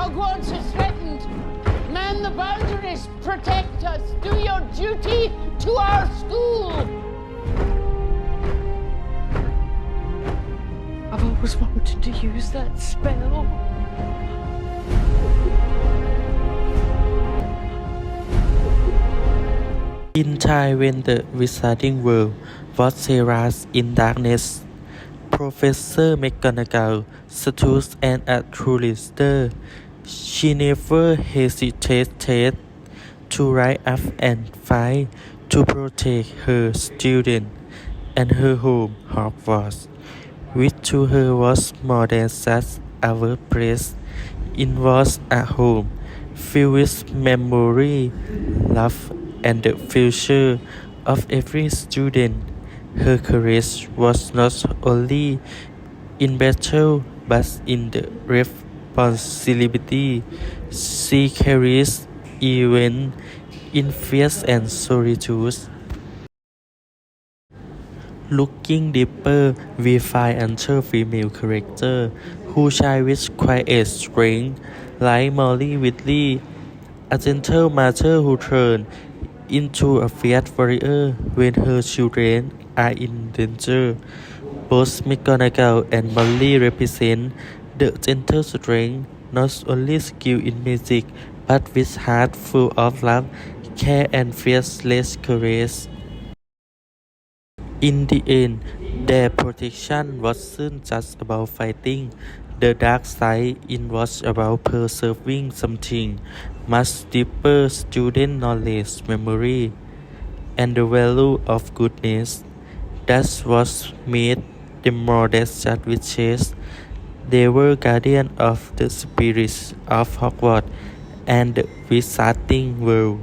Hogwarts is threatened. Man the boundaries, protect us, do your duty to our school. I've always wanted to use that spell. In time when the wizarding world was terraced in darkness, Professor McGonagall stood and a true leader. She never hesitated to rise up and fight to protect her students and her home, Hogwarts, which to her was more than just a workplace. It was a home filled with memory, love, and the future of every student. Her courage was not only in battle but in the responsibility she carries even in fear and solitude. Looking deeper, we find another female character who shine with quiet strength, like Molly Weasley, a gentle mother who turned into a fierce warrior when her children are in danger. Both McGonagall and Molly represent the gentle strength, not only skilled in music, but with heart full of love, care, and fearless courage. In the end, their protection wasn't just about fighting the dark side, it was about preserving something much deeper student knowledge, memory, and the value of goodness. That's was made the more than just witches. They were guardians of the spirits of Hogwarts and the wizarding world.